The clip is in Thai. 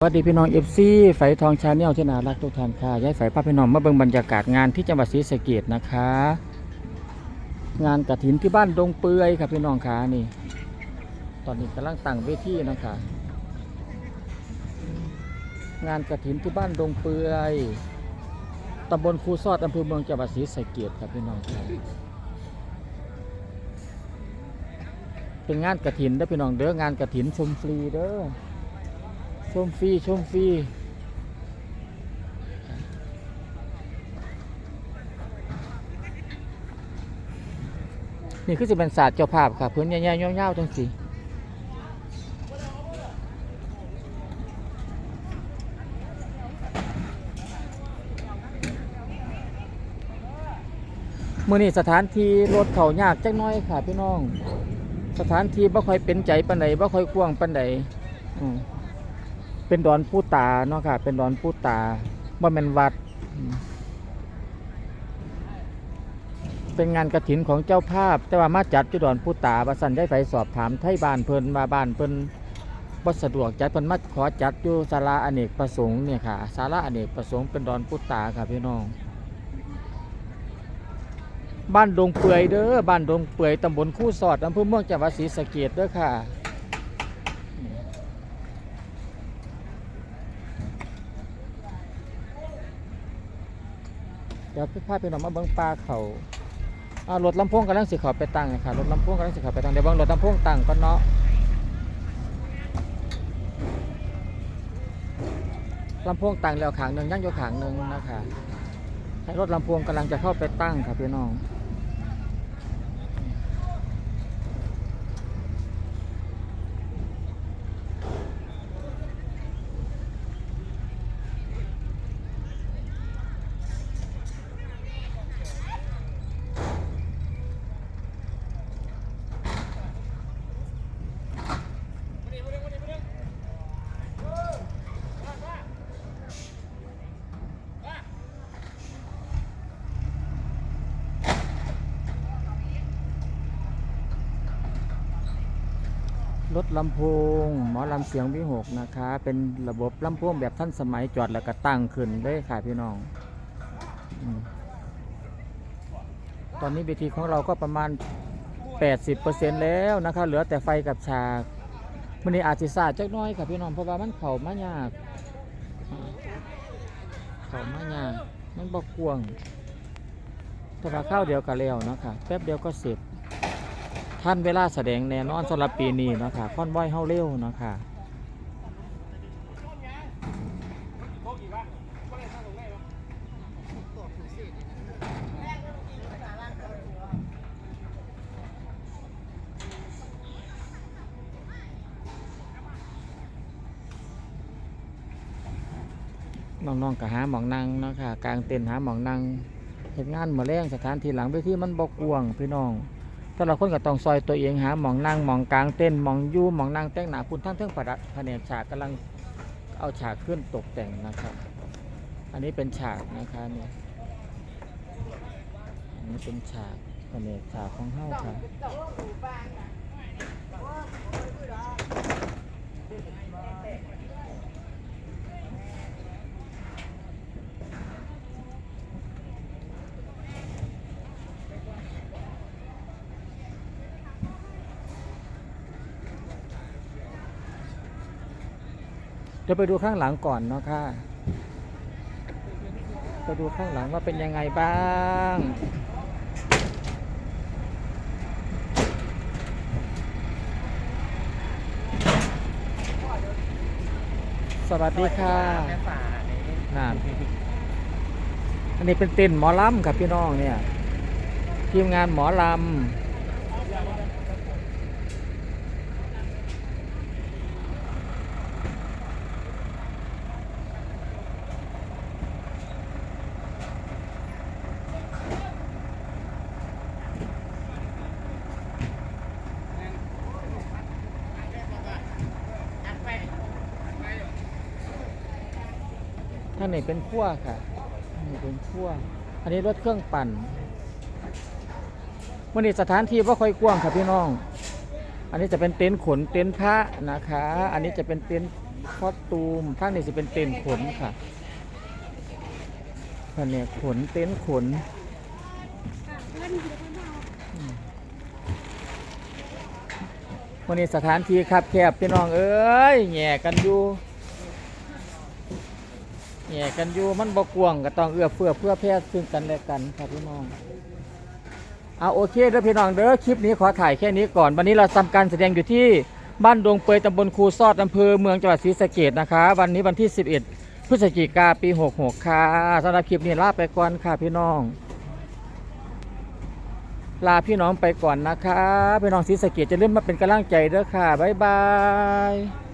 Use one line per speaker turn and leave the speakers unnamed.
สวัสดีพี่น้องเอฟซีไฟทองชาแนลที่น่ารักทุกท่านค่ะย้ายไฟป้าพี่น้องมาเบิ่งบรรยากาศงานที่จังหวัดศรีสะเกดนะคะ งานกระถินที่บ้านดงเปื่อยครับพี่น้องค่ะนี่ ตอนนี้กำลังตั้งเวทีนะคะ งานกระถินที่บ้านดงเปื่อยตำบลคูซอดอำเภอเมืองจังหวัดศรีสะเกดครับพี่น้องค่ะเป็นงานกระถินเด้อพี่น้องเด้องานกระถินชมฟรีเด้อ มฟรีชมฟรีนี่คือจะเป็นศาสตร์เจ้าภาพครับพื้นใหญ่ๆยาๆจังสิมื่อนี้สถานที่รถเขายากจักน้อยค่ะพี่น้อง สถานที่บ่ค่อยเป็นใจปันใดบ่ค่อยกว้างปันใดอืม เป็นดอนผู้ตาเนาะค่ะ เป็นดอนผู้ตาบ่แม่นวัด เป็นงานกระถินของเจ้าภาพ แต่ว่ามาจัดที่ดอนผู้ตาว่าสั่นได้ไฟสอบถามไทยบ้านเพิ่นมาบ้านเพิ่นบ่สะดวกจัดเพิ่นมาขอจัดอยู่ศาลาอเนกประสงค์เนี่ยค่ะศาลาอเนกประสงค์เป็นดอนผู้ตาค่ะพี่น้อง บ้านดงเปื่อยเด้อบ้านดงเปื่อยตำบลคู่สอดอำเภอเมืองจังหวัดศรีสะเกษเด้อค่ะ ดี๋ยวพาไปหน่อมาเบิ้งปลาเขาอ่ารถลำโพงกำลังสิเขาไปตั้งค่ะรถลำโพงกำลังสิเขาไปตั้งเดี๋ยวเบิ้งรถลำโพงตั้งก็เนาะลำโพงตั้งแล้วขางหนึ่งย่างอยู่ขางหนึ่งนะคะให้รถลำโพงกำลังจะเข้าไปตั้งค่ะพี่น้อง รถลำโพงหมอลำเสียงวิหกนะคะ เป็นระบบลำโพงแบบท่านสมัยจอดแล้วก็ตั้งขึ้นเลยค่ะพี่น้องอตอนนี้เวทีของเราก็ประมาณ 80%แล้วนะคะ เหลือแต่ไฟกับฉากมันนี้อาจจะซาจักน้อยค่ะพี่น้องเพราะว่ามันเข่ามายากอ่าเข่ามายากมันบกกวงแต่ว่าข้าวเดียวก็แล้วนะคะแป๊บเดียวก็เสร็จ ท่านเวลาแสดงแน่นอนสำหรับปีนี้เนาะคะค่อนบ่อยเฮาเร็วเนาะคะน้องๆก็หาหมองนั่งเนาะค่ะกลางเต็นท์หาหมองนั่งเห็นงานมาแรงสถานที่หลังเวทีมันบกกวงพี่น้อง แต่ละคนก็ต้องซอยตัวเองหาหมองนั่งหมองกลางเต้นหมองยู่หมองนั่งแต่งหนาคุณท่านเทิงประดับแผนกฉากกำลังเอาฉากขึ้นตกแต่งนะครับ อันนี้เป็นฉากนะคะเนี่ยอันนี้เป็นฉากแผนกฉากของเฮ้าค่ะ เดี๋ยวไปดูข้างหลังก่อนเนาะค่ะไปดูข้างหลังว่าเป็นยังไงบ้างสวัสดีค่ะ
แม่ฝาเนี่ย
นั่นอันนี้เป็นเต้นหมอลำครับพี่น้องเนี่ย ทีมงานหมอลำ ท่านนี้เป็นขั้วค่ะนนี้เป็นขั้วอันนี้รถเครื่องปั่นวันนี้สถานที่ว่าค่อยกว้างครับพี่น้อง อันนี้จะเป็นเต็นท์ขนเต็นท์พระนะคะ อันนี้จะเป็นเต็นท์คอสตูมข้างนี้จะเป็นเต็นท์ขนค่ะแผนกขนเต็นท์ขนวันนี้สถานที่ครับแคบพี่น้องเอ้ยแหย่กันอยู่ แย่กันอยู่มันบกวงก็ต้องเอื้อเฟื้อเพื่อแพร่ซึ่งกันและกันครับพี่น้องเอาโอเคเด้อพี่น้องเด้อคลิปนี้ขอถ่ายแค่นี้ก่อน วันนี้เราทำการแสดงอยู่ที่บ้านดงเปยตำบลคูซอดอำเภอเมืองจังหวัดศรีสะเกดนะคะวันนี้วันที่ 11 พฤศจิกาปี 66 ค่ะสำหรับคลิปนี้ลาไปก่อนค่ะพี่น้อง ลาพี่น้องไปก่อนนะคะ พี่น้องศรีสะเกดจะเริ่มมาเป็นกำลังใจเด้อค่ะบ๊ายบาย